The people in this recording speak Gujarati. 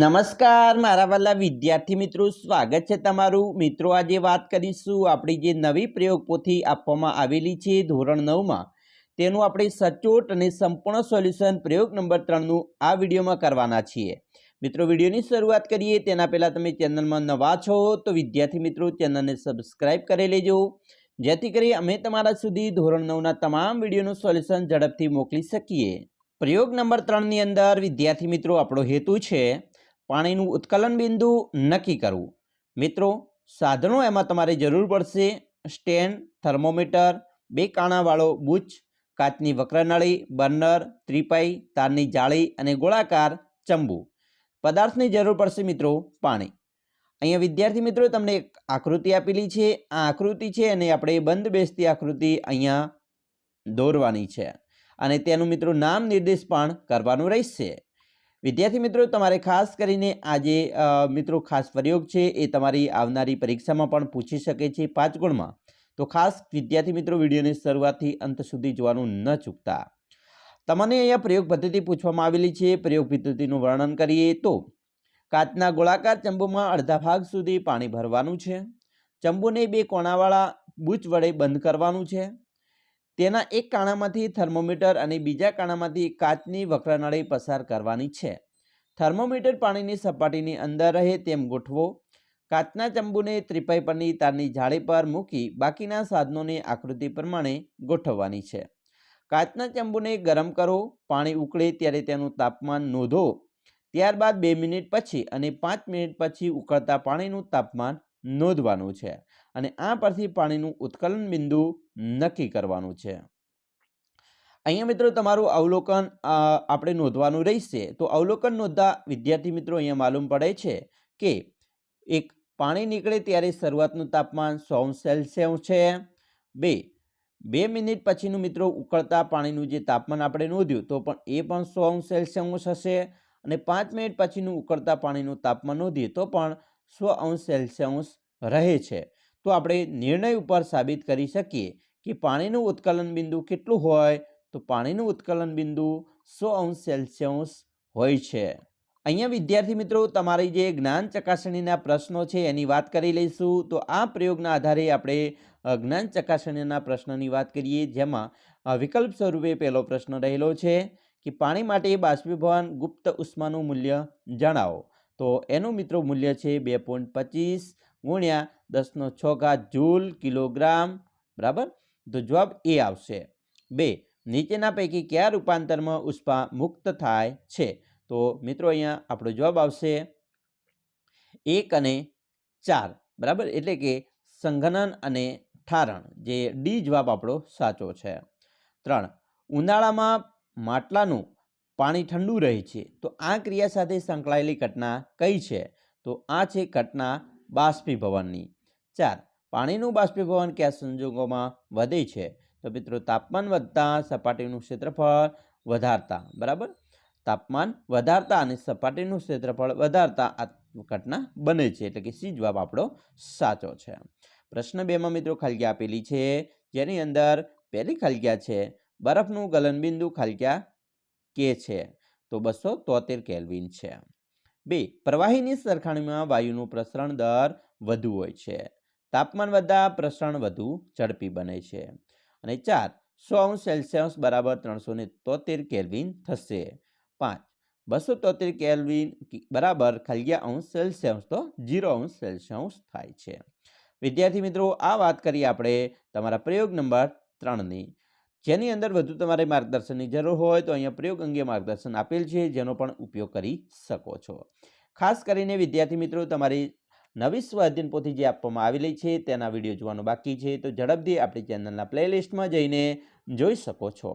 નમસ્કાર, મારા વાલા વિદ્યાર્થી મિત્રો, સ્વાગત છે તમારું. મિત્રો, આજે વાત કરીશું આપણી જે નવી પ્રયોગ પોથી આપવામાં આવેલી છે ધોરણ નવમાં. તેનું આપણે સચોટ અને સંપૂર્ણ સોલ્યુશન પ્રયોગ નંબર ત્રણનું આ વિડીયોમાં કરવાના છીએ. મિત્રો, વિડીયોની શરૂઆત કરીએ. તેના પહેલાં તમે ચેનલમાં નવા છો તો વિદ્યાર્થી મિત્રો, ચેનલને સબસ્ક્રાઈબ કરી લેજો. જેથી કરી અમે તમારા સુધી ધોરણ નવના તમામ વિડીયોનું સોલ્યુશન ઝડપથી મોકલી શકીએ. પ્રયોગ નંબર ત્રણની અંદર વિદ્યાર્થી મિત્રો, આપણો હેતુ છે પાણીનું ઉત્કલન બિંદુ નક્કી કરવું. મિત્રો, સાધનો એમાં તમારે જરૂર પડશે સ્ટેન્ડ થર્મોમીટર, બે કાણાવાળો બુચ, કાચની વક્રનળી, બર્નર, ત્રિપાઈ, તારની જાળી અને ગોળાકાર ચંબુ. પદાર્થની જરૂર પડશે મિત્રો પાણી. અહીંયા વિદ્યાર્થી મિત્રો, તમને એક આકૃતિ આપેલી છે. આ આકૃતિ છે અને આપણે બંધ બેસતી આકૃતિ અહીંયા દોરવાની છે. અને તેનું મિત્રો નામ નિર્દેશ પણ કરવાનું રહેશે. વિદ્યાર્થી મિત્રો, તમારે ખાસ કરીને આજે મિત્રો ખાસ પ્રયોગ છે એ તમારી આવનારી પરીક્ષામાં પણ પૂછી શકે છે પાંચ ગુણમાં. તો ખાસ વિદ્યાર્થી મિત્રો, વિડીયોની શરૂઆતથી અંત સુધી જોવાનું ન ચૂકતા. તમને અહીંયા પ્રયોગ પદ્ધતિ પૂછવામાં આવેલી છે. પ્રયોગ પદ્ધતિનું વર્ણન કરીએ તો, કાચના ગોળાકાર ચંબુમાં અડધા ભાગ સુધી પાણી ભરવાનું છે. ચંબુને બે કોણાવાળા બૂચ વડે બંધ કરવાનું છે. તેના એક કાણામાંથી થર્મોમીટર અને બીજા કાણામાંથી કાચની વક્રનળી પસાર કરવાની છે. થર્મોમીટર પાણીની સપાટીની અંદર રહે તેમ ગોઠવો. કાચના ચંબુને ત્રિપાઈ પરની તારની જાળી પર મૂકી બાકીના સાધનોને આકૃતિ પ્રમાણે ગોઠવવાની છે. કાચના ચંબુને ગરમ કરો, પાણી ઉકળે ત્યારે તેનું તાપમાન નોંધો. ત્યારબાદ બે મિનિટ પછી અને પાંચ મિનિટ પછી ઉકળતા પાણીનું તાપમાન નોંધવાનું છે અને આ પરથી પાણીનું ઉત્કલન બિંદુ નક્કી કરવાનું છે. અહીંયા મિત્રો તમારું અવલોકન આપણે નોંધવાનું રહેશે. તો અવલોકન નોંધતા વિદ્યાર્થી મિત્રો અહીંયા માલુમ પડે છે કે એક પાણી નીકળે ત્યારે શરૂઆતનું તાપમાન સો સેલ્સિયસ છે. બે બે મિનિટ પછીનું મિત્રો ઉકળતા પાણીનું જે તાપમાન આપણે નોંધ્યું તો પણ એ પણ સો સેલ્સિયસ હશે અને પાંચ મિનિટ પછીનું ઉકળતા પાણીનું તાપમાન નોંધીએ તો પણ સો અંશ સેલ્સિયસ રહે છે. તો આપણે નિર્ણય ઉપર સાબિત કરી શકીએ કે પાણીનું ઉત્કલન બિંદુ કેટલું હોય? તો પાણીનું ઉત્કલન બિંદુ સો અંશ સેલ્સિયસ હોય છે. અહીંયા વિદ્યાર્થી મિત્રો, તમારી જે જ્ઞાન ચકાસણીના પ્રશ્નો છે એની વાત કરી લઈશું. તો આ પ્રયોગના આધારે આપણે જ્ઞાન ચકાસણીના પ્રશ્નની વાત કરીએ, જેમાં વિકલ્પ સ્વરૂપે પહેલો પ્રશ્ન રહેલો છે કે પાણી માટે બાષ્પીભવન ગુપ્ત ઉષ્માનું મૂલ્ય જણાવો. તો એનું મિત્રો મૂલ્ય છે બે પોઈન્ટ પચીસ ગુણ્યા દસનો છ ઘાત જૂલ કિલોગ્રામ, બરાબર? તો જવાબ એ આવશે. બે, નીચેના પૈકી કયા રૂપાંતરમાં ઉષ્મા મુક્ત થાય છે? તો મિત્રો અહીંયા આપણો જવાબ આવશે એક અને ચાર, બરાબર? એટલે કે સંઘનન અને ઠારણ, જે ડી જવાબ આપણો સાચો છે. ત્રણ, ઉનાળામાં માટલાનું પાણી ઠંડુ રહે છે. તો આ ક્રિયા સાથે સંકળાયેલી ઘટના કઈ છે? તો આ છે ઘટના બાષ્પીભવનની. ચાર, પાણીનું બાષ્પીભવન કયા સંજોગોમાં વધે છે? તો મિત્રો, તાપમાન વધતા સપાટીનું ક્ષેત્રફળ વધારતા, બરાબર? તાપમાન વધારતા અને સપાટીનું ક્ષેત્રફળ વધારતા આ ઘટના બને છે. એટલે કે સી જવાબ આપણો સાચો છે. પ્રશ્ન બેમાં મિત્રો ખાલગ્યા આપેલી છે. જેની અંદર પહેલી ખાલગ્યા છે, બરફનું ગલનબિંદુ ખાલગ્યા કે છે? તો બસો તોતેર કેલ્વિન છે. બે, પ્રવાહીની સરખામણીમાં વાયુનું પ્રસરણ દર વધુ હોય છે. તાપમાન વધતા પ્રસરણ વધુ ઝડપી બને છે. અને ચાર, સો અંશ સેલ્સિયસ બરાબર ત્રણસો ને તોતેર કેલ્વિન થશે. પાંચ, બસો તોતેર કેલ્વિન બરાબર ખાલિયા અંશ સેલ્સિયસ તો જીરો અંશ સેલ્સિયસ થાય છે. વિદ્યાર્થી મિત્રો, આ વાત કરી આપણે તમારા પ્રયોગ નંબર ત્રણની જેની અંદર વધુ તમારે માર્ગદર્શનની જરૂર હોય તો અહીંયા પ્રયોગ અંગે માર્ગદર્શન આપેલ છે, જેનો પણ ઉપયોગ કરી શકો છો. ખાસ કરીને વિદ્યાર્થી મિત્રો, તમારી નવી સ્વાધ્યન પોથી જે આપવામાં આવેલી છે, તેના વીડિયો જોવાનું બાકી છે, તો ઝડપથી આપણી ચેનલના પ્લેલિસ્ટમાં જઈને જોઈ શકો છો.